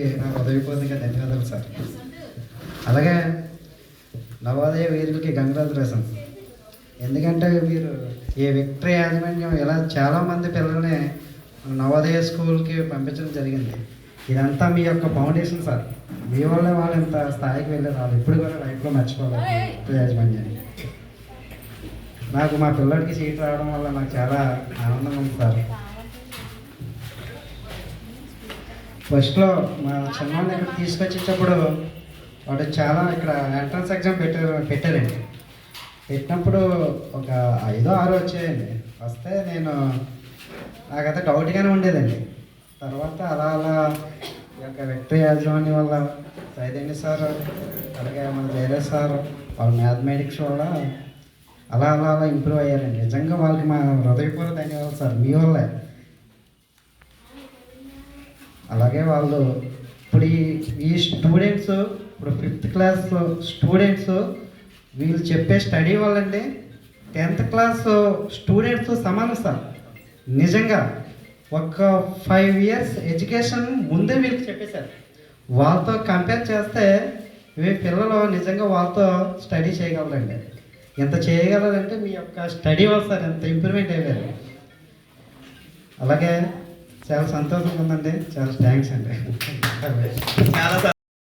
నా ధన్యవాదాలు సార్. అలాగే నవోదయ వీరులకి కంగ్రాచులేషన్ ఎందుకంటే మీరు ఈ విక్టరీ యాజమాన్యం ఇలా చాలామంది పిల్లల్ని నవోదయ స్కూల్కి పంపించడం జరిగింది. ఇదంతా మీ యొక్క ఫౌండేషన్ సార్. మీ వల్లే వాళ్ళు ఇంత స్థాయికి వెళ్ళారు వాళ్ళు ఇప్పుడు కూడా లైఫ్లో మర్చిపోవాలి విక్టరీ యాజమాన్యాన్ని. నాకు మా పిల్లడికి సీట్ రావడం వల్ల నాకు చాలా ఆనందంగా ఉంది సార్. ఫస్ట్లో మా చిన్నవాడిని ఇక్కడ తీసుకొచ్చేటప్పుడు వాడు చాలా ఇక్కడ ఎంట్రన్స్ ఎగ్జామ్ పెట్టారు పెట్టారండి. పెట్టినప్పుడు ఒక ఐదో ఆరో వచ్చాయండి. వస్తే నేను నాకైతే డౌట్గానే ఉండేదండి. తర్వాత అలా అలా ఈ యొక్క వ్యక్తి యాజమాన్యం వల్ల చైతన్య సార్ అలాగే మన జయరాజ్ సార్ వాళ్ళ మ్యాథమెటిక్స్ వల్ల అలా అలా అలా ఇంప్రూవ్ అయ్యారండి. నిజంగా వాళ్ళకి మా హృదయపూర్వక ధన్యవాదాలు సార్. మీ వల్లే. అలాగే వాళ్ళు ఇప్పుడు ఈ ఈ స్టూడెంట్స్ ఇప్పుడు ఫిఫ్త్ క్లాస్ స్టూడెంట్స్ వీళ్ళు చెప్పే స్టడీ వాళ్ళండి టెన్త్ క్లాస్ స్టూడెంట్స్ సమానం సార్ నిజంగా ఒక ఫైవ్ ఇయర్స్ ఎడ్యుకేషన్ ముందే వీళ్ళకి చెప్పేశారు. వాళ్ళతో కంపేర్ చేస్తే ఇవి పిల్లలు నిజంగా వాళ్ళతో స్టడీ చేయగలరండి. ఎంత చేయగలరంటే మీ యొక్క స్టడీ వల్ల సార్ ఎంత ఇంప్రూవ్మెంట్ అయ్యారు. అలాగే చాలా సంతోషంగా ఉందండి. చాలా థ్యాంక్స్ అండి. చాలా